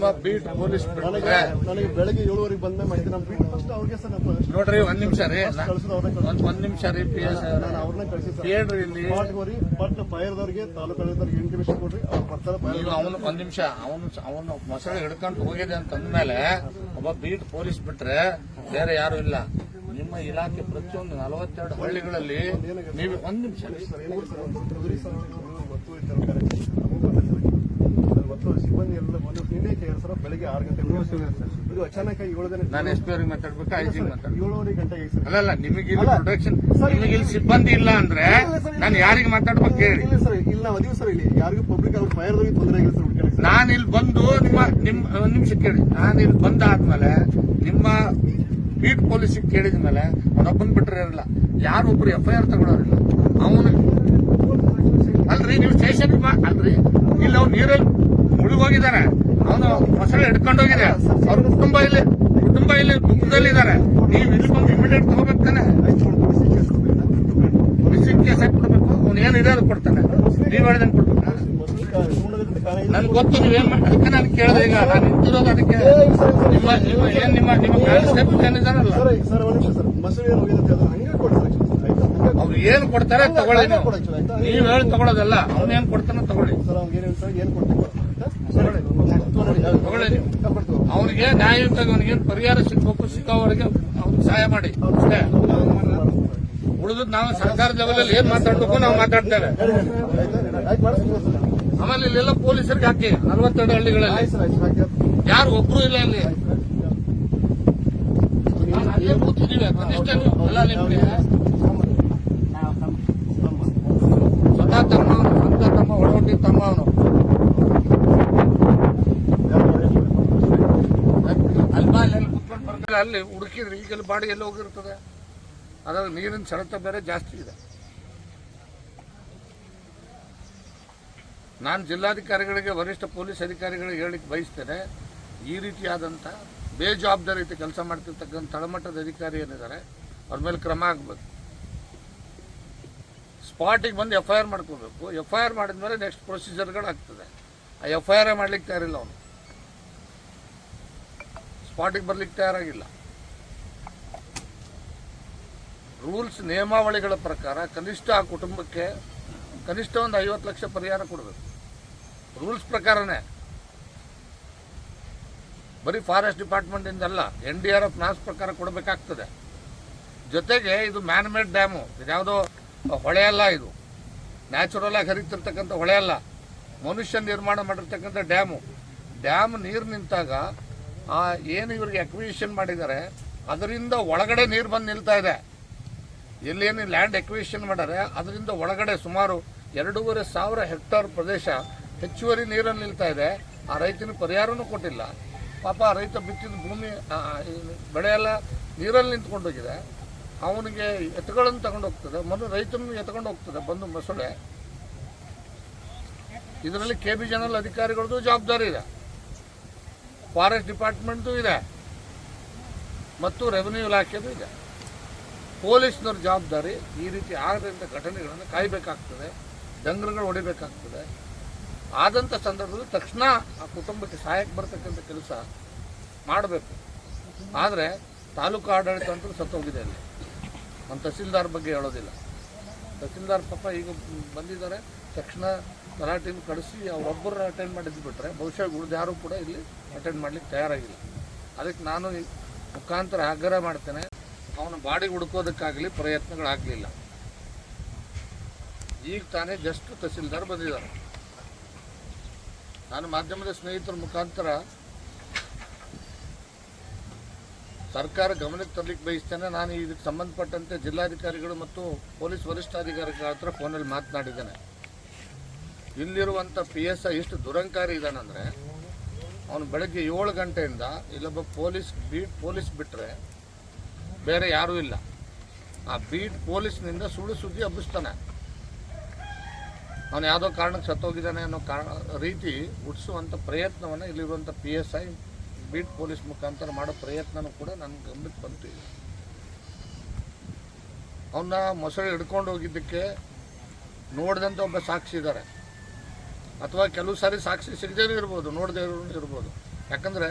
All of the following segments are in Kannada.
ನಿಮ್ಮ ಬೀಟ್ ಪೊಲೀಸ್ ನನಗೆ ನನಗೆ ಬೆಳಗ್ಗೆ ಏಳುವರೆಗೆ ಬಂದ ಮಾಹಿತಿ ನಮ್ಮ ಬೀಟ್ ಫಸ್ಟ್ ಅವ್ರಿಗೆ ಸರ್ ನಾವು ನೋಡ್ರಿ ಒಂದ್ ನಿಮಿಷ ರೀ. ಕಳ್ಸಿದ್ದು ಅವ್ರನ್ನ ಕಳ್ಸಿದ್ದು. ಒಂದ್ ಒಂದ್ ನಿಮಿಷ ರೀ ಪಿ ಎಸ್ ನಾನು ಅವ್ರನ್ನ ಕಳಿಸಿ ಸರ್. ಹೇಳ್ರಿ ಇಲ್ಲಿ. ಸ್ಪಾಟ್ಗೆ ಪಟ್ ಫೈರ್ದವ್ರಿಗೆ ತಾಲೂಕು ಆಡಳಿತದವ್ರಿಗೆ ಇಂಟಿಮೇಷನ್ ಕೊಡ್ರಿ. ಅವ್ರು ಬರ್ತಾರೆ ಫೈರ್ ನೀವು ಅವನು ಒಂದ್ ನಿಮಿಷ ಅವನು ಅವನು ಮೊಸಳೆ ಹಿಡ್ಕೊಂಡು ಹೋಗಿದೆ ಅಂತ ಅಂದ್ಮೇಲೆ ಒಬ್ಬ ಬೀಟ್ ಪೊಲೀಸ್ ಬಿಟ್ರೆ ಬೇರೆ ಯಾರು ಇಲ್ಲ. ನಿಮ್ಮ ಇಲಾಖೆ ಪ್ರತಿಯೊಂದು ನಲವತ್ತೆರಡು ಹಳ್ಳಿಗಳಲ್ಲಿ ನೀವು ಒಂದ್ ನಿಮಿಷ ಸರ್? ಏನಾಗಿದೆ ಸರ್ ಒಂದು ಸರ್? ಎಲ್ಲ ಒಂದು ನಿನ್ನೆ ಎರಡು ಬೆಳಗ್ಗೆ ಆರು ಗಂಟೆ ಇದು ಅಚಾನಕ್ ಏಳು ದಿನ ನಾನು ಅವ್ರಿಗೆ ಮಾತಾಡ್ಬೇಕಾ ಐ ಜಿ ಮಾತಾಡ್ಬೇಕು. ಏಳುವರೆ ಗಂಟೆಗೆ ಸರ್. ಅಲ್ಲಲ್ಲ ನಿಮಗೆ ಇಲ್ಲಿ ಪ್ರೊಡಕ್ಷನ್ ನಿಮಗೆ ಇಲ್ಲಿ ಸಿಬ್ಬಂದಿ ಇಲ್ಲ ಅಂದ್ರೆ ನಾನು ಯಾರಿಗೆ ಮಾತಾಡ್ಬೇಕು ಹೇಳಿ ಇಲ್ಲ ಸರ್ ಇಲ್ಲಿ ನಾವು ಅದೀವಿ ಸರ್ ಇಲ್ಲಿ. ಯಾರಿಗೂ ಪಬ್ಲಿಕ್ ಅವ್ರ ಫೈರ್ ತೊಂದರೆ ಆಗಿಲ್ಲ ಸರ್ ಹುಡ್ಕಕ್ಕೆ ನಾನು ಇಲ್ಲಿ ಬಂದು ನಿಮ್ಮ ನಿಮ್ ಒಂದ್ ನಿಮಿಷ ಕೇಳಿ. ನಾನು ಇಲ್ಲಿ ಬಂದಾದ್ಮೇಲೆ ನಿಮ್ಮ ಬೀಟ್ ಪೊಲೀಸಿಗೆ ಕೇಳಿದ ಮೇಲೆ ಅವನೊಬ್ಬನ್ ಬಿಟ್ಟರೆ ಇರಲ್ಲ. ಯಾರೊಬ್ರು ಎಫ್ ಐ ಆರ್ ತಗೊಳ್ಳೋರಿಲ್ಲ ಅವನು ಅಲ್ರಿ ನೀವು ಸ್ಟೇಷನ್ ಅಲ್ರಿ. ಇಲ್ಲಿ ಅವ್ನು ನೀರಲ್ಲಿ ಹಿಡ್ಕೊಂಡು ಹೋಗಿದೆ ಅವ್ರ ಕುಟುಂಬ ಇಲ್ಲಿ ಕುಟುಂಬ ಇಲ್ಲಿ ದುಃಖದಲ್ಲಿದ್ದಾರೆ ನೀವು ಇಲ್ಲಿ ಬಂದು ಇಮಿಡಿಯೇಟ್ ತಗೋಬೇಕು ತಾನೆ ಮಿಸ್ಸಿಂಗ್ ಕೇಸ್ ಹಾಕಿ ಕೊಡ್ಬೇಕು ಅವ್ನು ಏನು ಹಿಡಿಯೋದು ಕೊಡ್ತಾನೆ ನೀವು ಹೇಳಿದಂಗೆ ಕೊಡ್ಬೇಕು ನನ್ಗೆ ಗೊತ್ತು ನೀವೇನ್ ಅದಕ್ಕೆ ನಾನು ಕೇಳಿದೆ ಈಗ ನಾನು ನಿಂತಿರೋದು ಅದಕ್ಕೆ ನಿಮ್ಮ ನಿಮ್ಮ ಏನ್ ನಿಮ್ಮ ನಿಮ್ಮ ಕಾನ್ಸ್ಟೇಬಲ್ ಏನಿದಾರಲ್ಲ ಅವ್ರು ಏನ್ ಕೊಡ್ತಾರೆ ತಗೊಳ್ಳಿ ನೀವು ಹೇಳಿ ತಗೊಳ್ಳೋದಲ್ಲ ಅವ್ನು ಏನ್ ಕೊಡ್ತಾನೆ ತಗೊಳ್ಳಿ ಅವ್ನಿಗೆ ನ್ಯಾಯಯುತವಾಗಿ ಅವನಿಗೇನು ಪರಿಹಾರ ಸಿಗ್ಬೇಕು ಸಿಗೋವರೆಗೆ ಅವ್ನಿಗೆ ಸಹಾಯ ಮಾಡಿ. ಅಷ್ಟೇ. ಉಳಿದ್ ನಾವು ಸರ್ಕಾರ ಲೆವೆಲಲ್ಲಿ ಏನ್ ಮಾತಾಡ್ಬೇಕು ನಾವು ಮಾತಾಡ್ತೇವೆ. ಆಮೇಲೆ ಇಲ್ಲೆಲ್ಲ ಪೊಲೀಸರಿಗೆ ಹಾಕಿ ನಲವತ್ತೆರಡು ಹಳ್ಳಿಗಳಲ್ಲಿ. ಯಾರು ಒಬ್ರು ಇಲ್ಲ ಇಲ್ಲಿ ಕೂತಿದ್ದೀವಿ ಅಲ್ಲ ಸ್ವತಃ ತಮ್ಮ, ಸ್ವಂತ ತಮ್ಮ ಒಳಗೊಂಡಿದ್ದ ತಮ್ಮ ಅವನು ಅಲ್ಲಿ ಬಾ ಅಲ್ಲಿ ಕುತ್ಕೊಂಡು ಬರ್ತಾರೆ ಅಲ್ಲಿ ಹುಡುಕಿದ್ರೆ ಈಗಲ್ಲಿ ಬಾಡಿ ಎಲ್ಲಿ ಹೋಗಿರ್ತದೆ? ಅದಾಗ ನೀರಿನ ಸೆಳೆತ ಬೇರೆ ಜಾಸ್ತಿ ಇದೆ. ನಾನು ಜಿಲ್ಲಾಧಿಕಾರಿಗಳಿಗೆ, ವರಿಷ್ಠ ಪೊಲೀಸ್ ಅಧಿಕಾರಿಗಳಿಗೆ ಹೇಳಿಕ್ಕೆ ಬಯಸ್ತೇನೆ, ಈ ರೀತಿಯಾದಂಥ ಬೇಜವಾಬ್ದಾರಿಯುತ ಕೆಲಸ ಮಾಡ್ತಿರ್ತಕ್ಕಂಥ ತಳಮಟ್ಟದ ಅಧಿಕಾರಿ ಏನಿದ್ದಾರೆ, ಅವ್ರ ಮೇಲೆ ಕ್ರಮ ಆಗಬೇಕು. ಸ್ಪಾಟಿಗೆ ಬಂದು ಎಫ್ ಐ ಆರ್ ಮಾಡ್ಕೋಬೇಕು. ಎಫ್ ಐ ಆರ್ ಮಾಡಿದ್ಮೇಲೆ ನೆಕ್ಸ್ಟ್ ಪ್ರೊಸೀಜರ್ಗಳಾಗ್ತದೆ ಆ ಎಫ್ ಐ ಆರ್ ಮಾಡ್ಲಿಕ್ಕೆ ತಯಾರಿಲ್ಲ ಅವನು. ಸ್ಪಾಟಿಗೆ ಬರ್ಲಿಕ್ಕೆ ತಯಾರಾಗಿಲ್ಲ. ರೂಲ್ಸ್, ನಿಯಮಾವಳಿಗಳ ಪ್ರಕಾರ ಕನಿಷ್ಠ ಆ ಕುಟುಂಬಕ್ಕೆ ಕನಿಷ್ಠ ಒಂದು ಐವತ್ತು ಲಕ್ಷ ಪರಿಹಾರ ಕೊಡಬೇಕು. ರೂಲ್ಸ್ ಪ್ರಕಾರನೇ. ಬರೀ ಫಾರೆಸ್ಟ್ ಡಿಪಾರ್ಟ್ಮೆಂಟ್ ಅಲ್ಲ, ಎನ್ ಡಿ ಆರ್ ಎಫ್, ನಾಸ್ ಪ್ರಕಾರ ಕೊಡಬೇಕಾಗ್ತದೆ. ಜೊತೆಗೆ ಇದು ಮ್ಯಾನ್ಮೇಡ್ ಡ್ಯಾಮು ಇದ್ಯಾವುದೋ ಹೊಳೆ ಅಲ್ಲ ಇದು. ನ್ಯಾಚುರಲ್ ಆಗಿ ಹರಿತಿರ್ತಕ್ಕಂಥ ಹೊಳೆ ಅಲ್ಲ. ಮನುಷ್ಯ ನಿರ್ಮಾಣ ಮಾಡಿರ್ತಕ್ಕಂಥ ಡ್ಯಾಮು ಡ್ಯಾಮ್ ನೀರು ನಿಂತಾಗ ಆ, ಏನು ಇವ್ರಿಗೆ ಎಕ್ವಿಷನ್ ಮಾಡಿದ್ದಾರೆ, ಅದರಿಂದ ಒಳಗಡೆ ನೀರು ಬಂದು ನಿಲ್ತಾ ಇದೆ. ಎಲ್ಲೇನು ಲ್ಯಾಂಡ್ ಎಕ್ವಿಷನ್ ಮಾಡ್ಯಾರೆ, ಅದರಿಂದ ಒಳಗಡೆ ಸುಮಾರು ಎರಡೂವರೆ ಸಾವಿರ ಹೆಕ್ಟಾರ್ ಪ್ರದೇಶ ಹೆಚ್ಚುವರಿ ನೀರನ್ನು ನಿಲ್ತಾ ಇದೆ. ಆ ರೈತನಿಗೆ ಪರಿಹಾರನೂ ಕೊಟ್ಟಿಲ್ಲ. ಪಾಪ ಆ ರೈತ ಬಿತ್ತಿದ ಭೂಮಿ ಬೆಳೆಯೆಲ್ಲ ನೀರಲ್ಲಿ ನಿಂತ್ಕೊಂಡೋಗಿದೆ. ಅವನಿಗೆ ಎತ್ತುಗಳನ್ನು ತಗೊಂಡು ಹೋಗ್ತದೆ ಮೊದಲು ರೈತನನ್ನು ಎತ್ಕೊಂಡು ಹೋಗ್ತದೆ, ಬಂದು ಮೊಸಳೆ. ಇದರಲ್ಲಿ ಕೆ ಬಿ ಜನರಲ್ ಅಧಿಕಾರಿಗಳದ್ದು ಜವಾಬ್ದಾರಿ ಇದೆ. ಫಾರೆಸ್ಟ್ ಡಿಪಾರ್ಟ್ಮೆಂಟ್ದು ಇದೆ. ಮತ್ತು ರೆವಿನ್ಯೂ ಇಲಾಖೆದು ಇದೆ. ಪೊಲೀಸ್ನವ್ರ ಜವಾಬ್ದಾರಿ ಈ ರೀತಿ ಆಗದಂಥ ಘಟನೆಗಳನ್ನು ಕಾಯಬೇಕಾಗ್ತದೆ. ಡಂಗರುಗಳು ಹೊಡಿಬೇಕಾಗ್ತದೆ. ಆದಂಥ ಸಂದರ್ಭದಲ್ಲಿ ತಕ್ಷಣ ಆ ಕುಟುಂಬಕ್ಕೆ ಸಹಾಯಕ್ಕೆ ಬರ್ತಕ್ಕಂಥ ಕೆಲಸ ಮಾಡಬೇಕು. ಆದರೆ ತಾಲೂಕು ಆಡಳಿತ ಅಂತೂ ಸತ್ತೋಗಿದೆ ಅಲ್ಲಿ. ಒಂದು ತಹಸೀಲ್ದಾರ್ ಬಗ್ಗೆ ಹೇಳೋದಿಲ್ಲ. ತಹಸೀಲ್ದಾರ್ ಪಾಪ ಈಗ ಬಂದಿದ್ದಾರೆ. ತಕ್ಷಣ ತಲಾಟಿನ ಕಳಿಸಿ ಅವರೊಬ್ಬರು ಅಟೆಂಡ್ ಮಾಡಿದ್ದು ಬಿಟ್ಟರೆ ಬಹುಶಃ ಉಳಿದ ಯಾರೂ ಕೂಡ ಇಲ್ಲಿ ಅಟೆಂಡ್ ಮಾಡಲಿಕ್ಕೆ ತಯಾರಾಗಿಲ್ಲ. ಅದಕ್ಕೆ ನಾನು ಮುಖಾಂತರ ಆಗ್ರಹ ಮಾಡ್ತೇನೆ. ಅವನ ಬಾಡಿ ಹುಡುಕೋದಕ್ಕಾಗಲಿ ಪ್ರಯತ್ನಗಳಾಗಲಿಲ್ಲ. ಈಗ ತಾನೇ ಜಸ್ಟ್ ತಹಸೀಲ್ದಾರ್ ಬಂದಿದ್ದಾರೆ. ನಾನು ಮಾಧ್ಯಮದ ಸ್ನೇಹಿತರ ಮುಖಾಂತರ ಸರ್ಕಾರ ಗಮನಕ್ಕೆ ತರಲಿಕ್ಕೆ ಬಯಸ್ತೇನೆ. ನಾನು ಇದಕ್ಕೆ ಸಂಬಂಧಪಟ್ಟಂತೆ ಜಿಲ್ಲಾಧಿಕಾರಿಗಳು ಮತ್ತು ಪೊಲೀಸ್ ವರಿಷ್ಠಾಧಿಕಾರಿಗಳ ಹತ್ರ ಫೋನಲ್ಲಿ ಮಾತನಾಡಿದ್ದೇನೆ. ಇಲ್ಲಿರುವಂಥ ಪಿ ಎಸ್ ಐ ಎಷ್ಟು ದುರಂಕಾರಿ ಇದ್ದಾನಂದರೆ ಅವನು ಬೆಳಗ್ಗೆ ಏಳು ಗಂಟೆಯಿಂದ ಇಲ್ಲೊಬ್ಬ ಪೊಲೀಸ್ ಬೀಟ್ ಪೊಲೀಸ್ ಬಿಟ್ಟರೆ ಬೇರೆ ಯಾರೂ ಇಲ್ಲ. ಆ ಬೀಟ್ ಪೊಲೀಸ್ನಿಂದ ಸುಳ್ಳು ಸುದ್ದಿ ಹಬ್ಬಿಸ್ತಾನೆ. ಅವನು ಯಾವುದೋ ಕಾರಣಕ್ಕೆ ಸತ್ತೋಗಿದ್ದಾನೆ ಅನ್ನೋ ಕಾರಣ, ರೀತಿ ಹುಟ್ಟಿಸುವಂಥ ಪ್ರಯತ್ನವನ್ನು ಇಲ್ಲಿರುವಂಥ P S I beat police ಮುಖಾಂತರ ಮಾಡೋ ಪ್ರಯತ್ನನೂ ಕೂಡ ನನ್ನ ಗಮನಕ್ಕೆ ಬಂತು ಈಗ. ಅವನ್ನ ಮೊಸಳೆ ಹಿಡ್ಕೊಂಡು ಹೋಗಿದ್ದಕ್ಕೆ ನೋಡಿದಂಥ ಒಬ್ಬ ಸಾಕ್ಷಿ ಇದ್ದಾರೆ ಅಥವಾ ಕೆಲವು ಸಾರಿ ಸಾಕ್ಷಿ ಸಿಗದೇ ಇರ್ಬೋದು, ನೋಡದೇ ಇರ್ಬೋದು. ಯಾಕಂದರೆ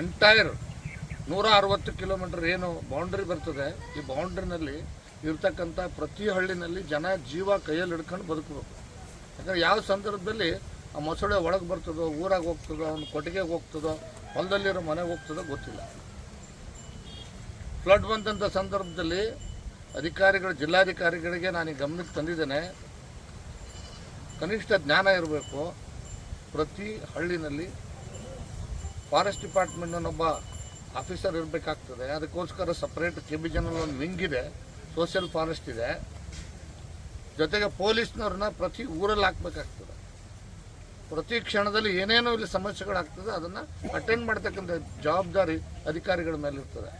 ಎಂಟೈರ್ ನೂರ ಅರವತ್ತು ಕಿಲೋಮೀಟರ್ ಏನು ಬೌಂಡ್ರಿ ಬರ್ತದೆ, ಈ ಬೌಂಡ್ರಿನಲ್ಲಿ ಇರ್ತಕ್ಕಂಥ ಪ್ರತಿ ಹಳ್ಳಿನಲ್ಲಿ ಜನ ಜೀವ ಕೈಯಲ್ಲಿ ಹಿಡ್ಕೊಂಡು ಬದುಕಬೇಕು. ಯಾಕಂದ್ರೆ ಯಾವ ಸಂದರ್ಭದಲ್ಲಿ ಆ ಮೊಸಳೆ ಒಳಗೆ ಬರ್ತದೋ, ಊರಾಗ ಹೋಗ್ತದೋ, ಅವ್ನ ಕೊಟ್ಟಿಗೆಗೆ ಹೋಗ್ತದೋ, ಹೊಲದಲ್ಲಿರೋ ಮನೆಗೆ ಹೋಗ್ತದೋ ಗೊತ್ತಿಲ್ಲ. ಫ್ಲಡ್ ಬಂದಂಥ ಸಂದರ್ಭದಲ್ಲಿ ಅಧಿಕಾರಿಗಳು, ಜಿಲ್ಲಾಧಿಕಾರಿಗಳಿಗೆ ನಾನು ಗಮನಕ್ಕೆ ತಂದಿದ್ದೇನೆ. ಕನಿಷ್ಠ ಜ್ಞಾನ ಇರಬೇಕು. ಪ್ರತಿ ಹಳ್ಳಿನಲ್ಲಿ ಫಾರೆಸ್ಟ್ ಡಿಪಾರ್ಟ್ಮೆಂಟ್ನೊಬ್ಬ ಆಫೀಸರ್ ಇರಬೇಕಾಗ್ತದೆ. ಅದಕ್ಕೋಸ್ಕರ ಸಪ್ರೇಟ್ ಕೆ ಬಿ ಒಂದು ವಿಂಗ್ ಇದೆ. ಸೋಷಿಯಲ್ ಫಾರೆಸ್ಟ್ ಇದೆ. ಜೊತೆಗೆ ಪೊಲೀಸ್ನವ್ರನ್ನ ಪ್ರತಿ ಊರಲ್ಲಿ ಹಾಕ್ಬೇಕಾಗ್ತದೆ. ಪ್ರತಿ ಕ್ಷಣದಲ್ಲಿ ಏನೇನೋ ಇಲ್ಲಿ ಸಮಸ್ಯೆಗಳಾಗ್ತದೆ, ಅದನ್ನು ಅಟೆಂಡ್ ಮಾಡ್ತಕ್ಕಂಥ ಜವಾಬ್ದಾರಿ ಅಧಿಕಾರಿಗಳ ಮೇಲಿರ್ತದೆ.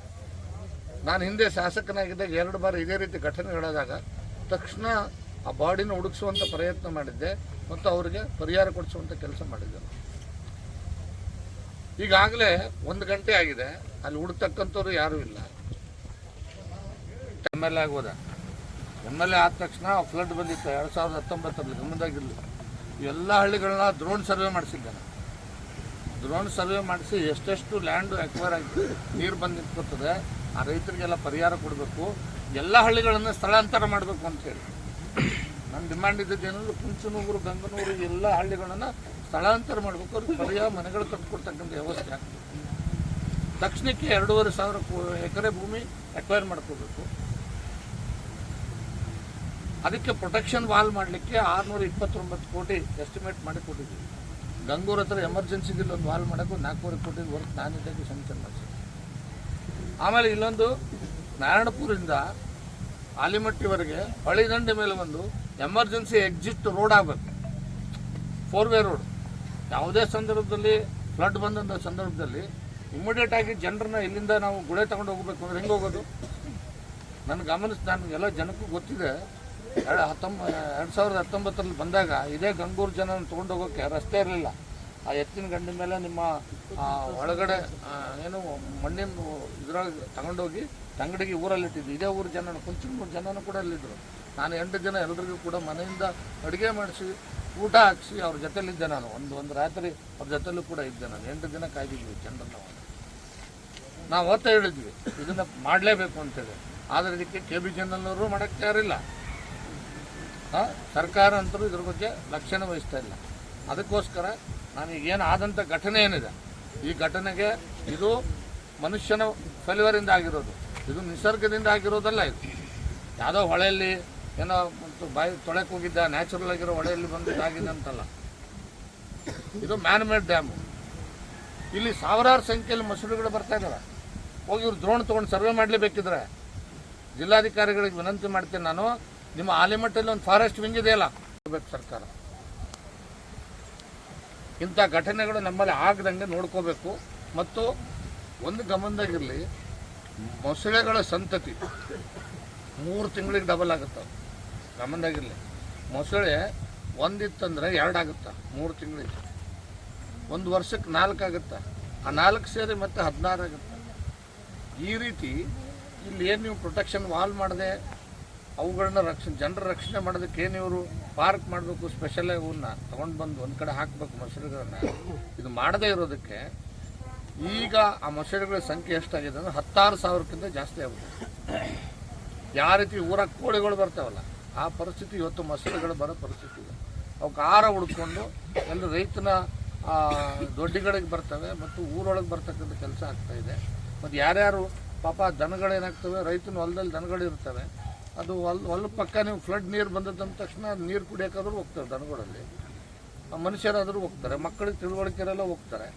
ನಾನು ಹಿಂದೆ ಶಾಸಕನಾಗಿದ್ದಾಗ ಎರಡು ಬಾರಿ ಇದೇ ರೀತಿ ಘಟನೆಗಳಾದಾಗ ತಕ್ಷಣ ಆ ಬಾಡಿನ ಹುಡುಕಿಸುವಂಥ ಪ್ರಯತ್ನ ಮಾಡಿದ್ದೆ ಮತ್ತು ಅವರಿಗೆ ಪರಿಹಾರ ಕೊಡಿಸುವಂಥ ಕೆಲಸ ಮಾಡಿದ್ದೆ. ಈಗಾಗಲೇ ಒಂದು ಗಂಟೆ ಆಗಿದೆ, ಅಲ್ಲಿ ಹುಡುಕ್ತಕ್ಕಂಥವ್ರು ಯಾರೂ ಇಲ್ಲ. ಎಂ ಎಲ್ ಎ ಆಗೋದ. ಎಂ ಎಲ್ ಎ ಆದ ತಕ್ಷಣ ಫ್ಲಡ್ ಬಂದಿತ್ತು, ಎರಡು ಸಾವಿರದ ಹತ್ತೊಂಬತ್ತರಲ್ಲಿ ಗಮನದಾಗಿರಲಿ ಎಲ್ಲ ಹಳ್ಳಿಗಳನ್ನ ಡ್ರೋನ್ ಸರ್ವೆ ಮಾಡಿಸಿದ್ದೆ ಡ್ರೋನ್ ಸರ್ವೆ ಮಾಡಿಸಿ ಎಷ್ಟೆಷ್ಟು ಲ್ಯಾಂಡ್ ಅಕ್ವೈರ್ ಆಗಿ ನೀರು ಬಂದು ಆ ರೈತರಿಗೆಲ್ಲ ಪರಿಹಾರ ಕೊಡಬೇಕು. ಎಲ್ಲ ಹಳ್ಳಿಗಳನ್ನು ಸ್ಥಳಾಂತರ ಮಾಡಬೇಕು ಅಂತೇಳಿ ನನ್ನ ಡಿಮ್ಯಾಂಡ್ ಇದ್ದ ಏನಂದ್ರೆ ಕುಂಚನೂರು, ಗಂಗನೂರು ಎಲ್ಲ ಹಳ್ಳಿಗಳನ್ನು ಸ್ಥಳಾಂತರ ಮಾಡಬೇಕು. ಅವ್ರಿಗೆ ಪರ್ಯಾಯ ಮನೆಗಳು ಕಟ್ಕೊಡ್ತಕ್ಕಂಥ ವ್ಯವಸ್ಥೆ ತಕ್ಷಣಕ್ಕೆ ಎರಡೂವರೆ ಸಾವಿರ ಎಕರೆ ಭೂಮಿ ಅಕ್ವೈರ್ ಮಾಡ್ಕೋಬೇಕು. ಅದಕ್ಕೆ ಪ್ರೊಟೆಕ್ಷನ್ ವಾಲ್ ಮಾಡಲಿಕ್ಕೆ ಆರುನೂರ ಇಪ್ಪತ್ತೊಂಬತ್ತು ಕೋಟಿ ಎಸ್ಟಿಮೇಟ್ ಮಾಡಿ ಕೊಟ್ಟಿದ್ದೀವಿ. ಗಂಗೂರ್ ಹತ್ರ ಎಮರ್ಜೆನ್ಸಿಗೆ ಒಂದು ವಾಲ್ ಮಾಡೋಕ್ಕೂ ನಾಲ್ಕೂವರೆ ಕೋಟಿ ವರ್ಕ್ ನಾನಿದ್ದಾಗಿ ಸಂಕ್ಷನ್ ಮಾಡಿಸಿದ್ದೆ ಆಮೇಲೆ ಇಲ್ಲೊಂದು ನಾರಾಯಣಪುರದಿಂದ ಆಲಿಮಟ್ಟಿವರೆಗೆ ಹೊಳಿದಂಡೆ ಮೇಲೆ ಒಂದು ಎಮರ್ಜೆನ್ಸಿ ಎಕ್ಸಿಟ್ ರೋಡ್ ಆಗಬೇಕು. ಫೋರ್ ವೇ ರೋಡ್ ಯಾವುದೇ ಸಂದರ್ಭದಲ್ಲಿ ಫ್ಲಡ್ ಬಂದಂಥ ಸಂದರ್ಭದಲ್ಲಿ ಇಮಿಡಿಯೇಟ್ ಆಗಿ ಜನರನ್ನ ಇಲ್ಲಿಂದ ನಾವು ಗುಳೆ ತಗೊಂಡು ಹೋಗ್ಬೇಕು ಅಂದ್ರೆ ಹೆಂಗೆ ಹೋಗೋದು? ನನ್ನ ಗಮನಿಸಿ ನಾನು ಎಲ್ಲ ಜನಕ್ಕೂ ಗೊತ್ತಿದೆ. ಎರಡು ಹತ್ತೊಂಬ ಎರಡು ಸಾವಿರದ ಹತ್ತೊಂಬತ್ತರಲ್ಲಿ ಬಂದಾಗ ಇದೇ ಗಂಗೂರು ಜನ ತೊಗೊಂಡು ಹೋಗೋಕ್ಕೆ ರಸ್ತೆ ಇರಲಿಲ್ಲ. ಆ ಎತ್ತಿನ ಗಂಡಿನ ಮೇಲೆ ನಿಮ್ಮ ಒಳಗಡೆ ಏನು ಮಣ್ಣಿನ ಇದ್ರೊಳಗೆ ತಗೊಂಡೋಗಿ ತಂಗಡಿಗೆ ಊರಲ್ಲಿ ಇಟ್ಟಿದ್ದು ಇದೇ ಊರು ಜನ ಕುಂಚಿನ ಜನನೂ ಕೂಡ ಅಲ್ಲಿದ್ದರು ನಾನು ಎಂಟು ಜನ ಎಲ್ಲರಿಗೂ ಕೂಡ ಮನೆಯಿಂದ ಅಡುಗೆ ಮಾಡಿಸಿ, ಊಟ ಹಾಕಿಸಿ, ಅವ್ರ ಜೊತೆಲಿದ್ದೆ ನಾನು. ಒಂದು ಒಂದು ರಾತ್ರಿ ಅವ್ರ ಜೊತೆಲೂ ಕೂಡ ಇದ್ದೆ ನಾನು. ಎಂಟು ದಿನ ಕಾಯ್ದಿದ್ವಿ ಚಂದ್ರನ ನಾವು ಓದ್ತಾ ಹೇಳಿದ್ವಿ, ಇದನ್ನು ಮಾಡಲೇಬೇಕು ಅಂತೇಳಿ. ಆದರೆ ಇದಕ್ಕೆ ಕೆ ಬಿ ಜನರಲ್ಲವರು ಮಾಡೋಕ್ಕೆ ತಯಾರಿಲ್ಲ. ಸರ್ಕಾರ ಅಂತರೂ ಇದ್ರ ಬಗ್ಗೆ ಲಕ್ಷಣ ವಹಿಸ್ತಾ ಇಲ್ಲ. ಅದಕ್ಕೋಸ್ಕರ ನಾನು ಏನು ಆದಂಥ ಘಟನೆ ಏನಿದೆ, ಈ ಘಟನೆಗೆ ಇದು ಮನುಷ್ಯನ ಫೆಲ್ಯೂರಿಂದ ಆಗಿರೋದು, ಇದು ನಿಸರ್ಗದಿಂದ ಆಗಿರೋದಲ್ಲ ಇದು. ಯಾವುದೋ ಹೊಳೆಯಲ್ಲಿ ಏನೋ ಬಾಯಿ ತೊಳೆಕ್ಕೆ ಹೋಗಿದ್ದ ನ್ಯಾಚುರಲ್ ಆಗಿರೋ ಹೊಳೆಯಲ್ಲಿ ಬಂದಿದ್ದಾಗಿದೆ ಅಂತಲ್ಲ. ಇದು ಮ್ಯಾನ್ ಮೇಡ್ ಡ್ಯಾಮು ಇಲ್ಲಿ ಸಾವಿರಾರು ಸಂಖ್ಯೆಯಲ್ಲಿ ಮಸೂರುಗಳು ಬರ್ತಾ ಇದ್ದಾವೆ ಹೋಗಿ ಇವ್ರು ದ್ರೋಣ್ ತೊಗೊಂಡು ಸರ್ವೆ ಮಾಡಲೇಬೇಕಿದ್ರೆ ಜಿಲ್ಲಾಧಿಕಾರಿಗಳಿಗೆ ವಿನಂತಿ ಮಾಡ್ತೀನಿ ನಾನು, ನಿಮ್ಮ ಆಲಿಮಟ್ಟಲ್ಲಿ ಒಂದು ಫಾರೆಸ್ಟ್ ವಿಂಗ್ ಇದೆಯಲ್ಲ, ಸರ್ಕಾರ. ಇಂಥ ಘಟನೆಗಳು ನಮ್ಮಲ್ಲಿ ಆಗದಂಗೆ ನೋಡ್ಕೋಬೇಕು. ಮತ್ತು ಒಂದು ಗಮನದಾಗಿರಲಿ, ಮೊಸಳೆಗಳ ಸಂತತಿ ಮೂರು ತಿಂಗಳಿಗೆ ಡಬಲ್ ಆಗುತ್ತೆ ಗಮನದಾಗಿರಲಿ. ಮೊಸಳೆ ಒಂದಿತ್ತಂದ್ರೆ ಎರಡಾಗುತ್ತೆ ಮೂರು ತಿಂಗಳಿಗೆ. ಒಂದು ವರ್ಷಕ್ಕೆ ನಾಲ್ಕು ಆಗುತ್ತೆ? ಆ ನಾಲ್ಕು ಸೇರಿ ಮತ್ತೆ ಹದಿನಾರು ಆಗುತ್ತೆ? ಈ ರೀತಿ ಇಲ್ಲಿ ಏನು ನೀವು ಪ್ರೊಟೆಕ್ಷನ್ ವಾಲ್ ಮಾಡದೆ? ಅವುಗಳನ್ನ ರಕ್ಷಣೆ ಜನರ ರಕ್ಷಣೆ ಮಾಡೋದಕ್ಕೆ ಏನು ಇವರು ಪಾರ್ಕ್ ಮಾಡಬೇಕು ಸ್ಪೆಷಲ್ ಅವನ್ನ ತಗೊಂಡು ಬಂದು ಒಂದು ಕಡೆ ಹಾಕಬೇಕು ಮೊಸಳೆಗಳನ್ನ ಇದು ಮಾಡದೇ ಇರೋದಕ್ಕೆ ಈಗ ಆ ಮೊಸಳೆಗಳ ಸಂಖ್ಯೆ ಎಷ್ಟಾಗಿದೆ ಅಂದ್ರೆ ಹತ್ತಾರು ಸಾವಿರಕ್ಕಿಂತ ಜಾಸ್ತಿ ಆಗುತ್ತೆ. ಯಾವ ರೀತಿ ಊರಾಗ ಕೋಳಿಗಳು ಬರ್ತಾವಲ್ಲ, ಆ ಪರಿಸ್ಥಿತಿ ಇವತ್ತು ಮೊಸಳೆಗಳು ಬರೋ ಪರಿಸ್ಥಿತಿ ಇದೆ. ಅವಕ್ಕೆ ಆಹಾರ ಹುಡ್ಕೊಂಡು ಎಲ್ಲ ರೈತನ ದೊಡ್ಡಿಗಳಿಗೆ ಬರ್ತವೆ ಮತ್ತು ಊರೊಳಗೆ ಬರ್ತಕ್ಕಂಥ ಕೆಲಸ ಆಗ್ತಾ ಇದೆ. ಮತ್ತು ಯಾರ್ಯಾರು ಪಾಪ ದನಗಳೇನಾಗ್ತವೆ ರೈತನ ಹೊಲದಲ್ಲಿ ದನಗಳು ಇರ್ತವೆ ಅದು ಹೊಲ್ ಪಕ್ಕ ನೀವು ಫ್ಲಡ್ ನೀರು ಬಂದದ ತಕ್ಷಣ ನೀರು ಕುಡಿಯೋಕ್ಕಾದ್ರೂ ಹೋಗ್ತಾರೆ ದನಗಳಲ್ಲಿ. ಮನುಷ್ಯರಾದರೂ ಹೋಗ್ತಾರೆ, ಮಕ್ಕಳಿಗೆ ತಿಳುವಳಿಕೆರೆಲ್ಲ ಹೋಗ್ತಾರೆ.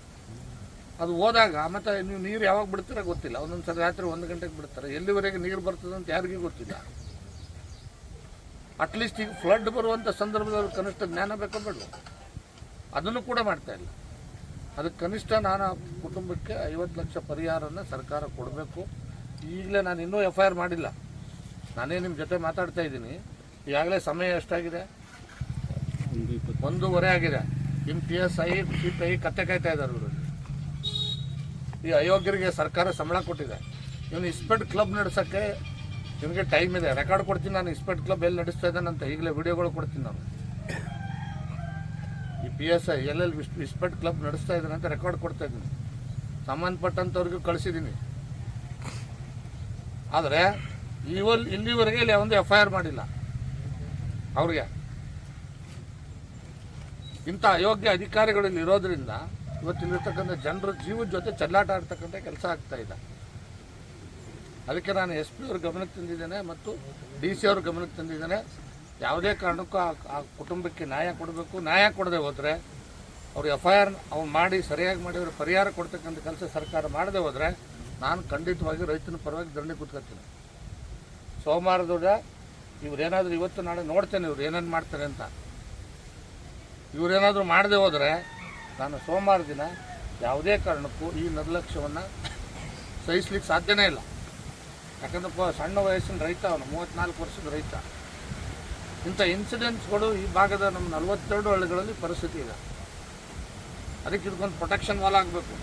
ಅದು ಹೋದಾಗ, ಮತ್ತೆ ನೀವು ನೀರು ಯಾವಾಗ ಬಿಡ್ತೀರ ಗೊತ್ತಿಲ್ಲ. ಒಂದೊಂದು ಸರಿ ರಾತ್ರಿ ಒಂದು ಗಂಟೆಗೆ ಬಿಡ್ತಾರೆ. ಎಲ್ಲಿವರೆಗೆ ನೀರು ಬರ್ತದೆ ಅಂತ ಯಾರಿಗೂ ಗೊತ್ತಿಲ್ಲ. ಅಟ್ಲೀಸ್ಟ್ ಈಗ ಫ್ಲಡ್ ಬರುವಂಥ ಸಂದರ್ಭದಲ್ಲಿ ಕನಿಷ್ಠ ಜ್ಞಾನ ಬೇಕೋ ಬೇಡ ಅದನ್ನು ಕೂಡ ಮಾಡ್ತಾ ಇಲ್ಲ. ಅದಕ್ಕೆ ಕನಿಷ್ಠ ನಾನು ಕುಟುಂಬಕ್ಕೆ ಐವತ್ತು ಲಕ್ಷ ಪರಿಹಾರನ ಸರ್ಕಾರ ಕೊಡಬೇಕು. ಈಗಲೇ ನಾನು ಇನ್ನೂ ಎಫ್ ಐ ಆರ್ ಮಾಡಿಲ್ಲ. ನಾನೇ ನಿಮ್ಮ ಜೊತೆ ಮಾತಾಡ್ತಾ ಇದ್ದೀನಿ. ಈಗಾಗಲೇ ಸಮಯ ಎಷ್ಟಾಗಿದೆ? ಒಂದೂವರೆ ಆಗಿದೆ. ನಿಮ್ಮ P S I C P I ಕತ್ತೆ ಕಾಯ್ತಾ ಇದ್ದಾರೆ ಇವರು ಈ ಅಯೋಗ್ಯರಿಗೆ ಸರ್ಕಾರ ಸಂಬಳ ಕೊಟ್ಟಿದೆ. ಇವನು ಇಸ್ಪೆಟ್ ಕ್ಲಬ್ ನಡೆಸೋಕ್ಕೆ ನಿಮಗೆ ಟೈಮ್ ಇದೆ. ರೆಕಾರ್ಡ್ ಕೊಡ್ತೀನಿ ನಾನು ಇಸ್ಪೆಟ್ ಕ್ಲಬ್ ಎಲ್ಲಿ ನಡೆಸ್ತಾ ಇದ್ದಾನಂತ ಈಗಲೇ ವಿಡಿಯೋಗಳು ಕೊಡ್ತೀನಿ ನಾನು. ಈ ಪಿ ಎಸ್ ಐ ಎಲ್ಲೆಲ್ಲಿ ಇಸ್ಪೆಟ್ ಕ್ಲಬ್ ನಡೆಸ್ತಾ ಇದ್ದಾನೆ ಅಂತ ರೆಕಾರ್ಡ್ ಕೊಡ್ತಾ ಇದ್ದೀನಿ. ಸಂಬಂಧಪಟ್ಟಂಥವ್ರಿಗೂ ಕಳಿಸಿದ್ದೀನಿ. ಆದರೆ ಇವಲ್ ಇಲ್ಲಿವರೆಗೆ ಇಲ್ಲಿ ಒಂದು ಎಫ್ ಐ ಆರ್ ಮಾಡಿಲ್ಲ. ಅವ್ರಿಗೆ. ಇಂಥ ಅಯೋಗ್ಯ ಅಧಿಕಾರಿಗಳು ಇಲ್ಲಿ ಇರೋದ್ರಿಂದ ಇವತ್ತಿಲ್ಲಿರ್ತಕ್ಕಂಥ ಜನರ ಜೀವದ ಜೊತೆ ಚೆಲ್ಲಾಟ ಆಡ್ತಕ್ಕಂಥ ಕೆಲಸ ಆಗ್ತಾ ಇದೆ. ಅದಕ್ಕೆ ನಾನು ಎಸ್ ಪಿ ಅವ್ರ ಗಮನಕ್ಕೆ ತಂದಿದ್ದೇನೆ ಮತ್ತು ಡಿ ಸಿ ಅವ್ರ ಗಮನಕ್ಕೆ ತಂದಿದ್ದೇನೆ. ಯಾವುದೇ ಕಾರಣಕ್ಕೂ ಆ ಕುಟುಂಬಕ್ಕೆ ನ್ಯಾಯ ಕೊಡಬೇಕು. ನ್ಯಾಯ ಕೊಡದೆ ಹೋದರೆ ಅವ್ರು ಎಫ್ ಐ ಆರ್ ಅವ್ರು ಮಾಡಿ ಸರಿಯಾಗಿ ಮಾಡಿದ್ರೆ ಪರಿಹಾರ ಕೊಡ್ತಕ್ಕಂಥ ಕೆಲಸ ಸರ್ಕಾರ ಮಾಡದೆ ಹೋದರೆ ನಾನು ಖಂಡಿತವಾಗಿ ರೈತನ ಪರವಾಗಿ ಧರಣಿ ಕೂತ್ಕೊಳ್ತೀನಿ. ಸೋಮವಾರದೊಡ ಇವ್ರೇನಾದರೂ ಇವತ್ತು ನಾಳೆ ನೋಡ್ತೇನೆ, ಇವ್ರು ಏನೇನು ಮಾಡ್ತಾರೆ ಅಂತ. ಇವರೇನಾದರೂ ಮಾಡದೆ ಹೋದರೆ ನಾನು ಸೋಮವಾರ ದಿನ ಯಾವುದೇ ಕಾರಣಕ್ಕೂ ಈ ನಿರ್ಲಕ್ಷ್ಯವನ್ನು ಸಹಿಸ್ಲಿಕ್ಕೆ ಸಾಧ್ಯನೇ ಇಲ್ಲ. ಯಾಕಂದ್ರೆ ಸಣ್ಣ ವಯಸ್ಸಿನ ರೈತ ಅವನು ಮೂವತ್ತ್ನಾಲ್ಕು ವರ್ಷದ ರೈತ. ಇಂಥ ಇನ್ಸಿಡೆಂಟ್ಸ್ಗಳು ಈ ಭಾಗದ ನಮ್ಮ ನಲವತ್ತೆರಡು ಹಳ್ಳಿಗಳಲ್ಲಿ ಪರಿಸ್ಥಿತಿ ಇದೆ. ಅದಕ್ಕೆ ಇದಕ್ಕೊಂದು ಪ್ರೊಟೆಕ್ಷನ್ ವಾಲ್ ಆಗಬೇಕು.